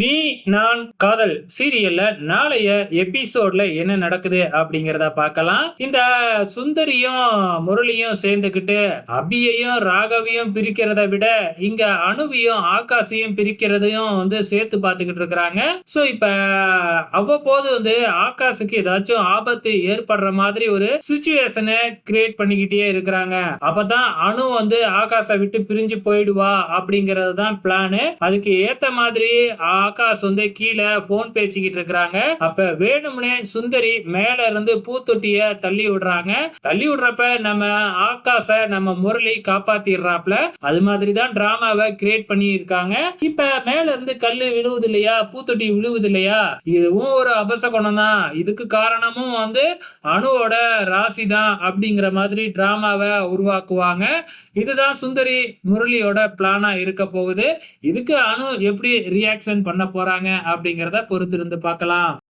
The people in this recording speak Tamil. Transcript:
நீ நான் காதல் சீரியல்ல நாளைய எபிசோட்ல என்ன நடக்குது அப்படிங்கறத பார்க்கலாம். இந்த சுந்தரியும் முரளியும் சேர்ந்துக்கிட்டு அபியையும் ராகவியும் பிரிக்கிறத விட இங்க அணுவியும் ஆகாஷையும் பிரிக்கிறதையும் வந்து சேர்த்து பார்த்துக்கிட்டு இருக்கிறாங்க. ஸோ இப்ப அவ்வப்போது வந்து ஆகாஷுக்கு ஏதாச்சும் ஆபத்து ஏற்படுற மாதிரி ஒரு சுச்சுவேஷனை கிரியேட் பண்ணிக்கிட்டே இருக்கிறாங்க. அப்பதான் அணு வந்து ஆகாஷை விட்டு பிரிஞ்சு போயிடுவா அப்படிங்கிறது தான் பிளானு அதுக்கு ஏத்த மாதிரி ஆகாஷ் வந்து கீழே போன் பேசிக்கிட்டு இருக்கிறாங்க. அப்ப வேணும்னே சுந்தரி மேல இருந்து பூத்தொட்டிய தள்ளி விடுறாங்க. தள்ளி விடுறப்ப நம்ம ஆகாஷ நம்ம முரளி காப்பாத்திடுறாப்ல. அது மாதிரி தான் டிராமாவை கிரியேட் பண்ணி இருக்காங்க இப்ப மேல இருந்து கல்லு விழுவுது இல்லையா பூத்தொட்டி விழுவுது இல்லையா இதுவும் ஒரு அபசகுணம் தான் இதுக்கு காரணமும் வந்து அணுவோட ராசி தான் அப்படிங்கிற மாதிரி டிராமாவை உருவாக்குவாங்க. இதுதான் சுந்தரி முரளியோட பிளானா இருக்க போகுது. இதுக்கு அணு எப்படி ரியாக்ஷன் பண்ண போறாங்க அப்படிங்கிறத பொறுத்திருந்து பார்க்கலாம்.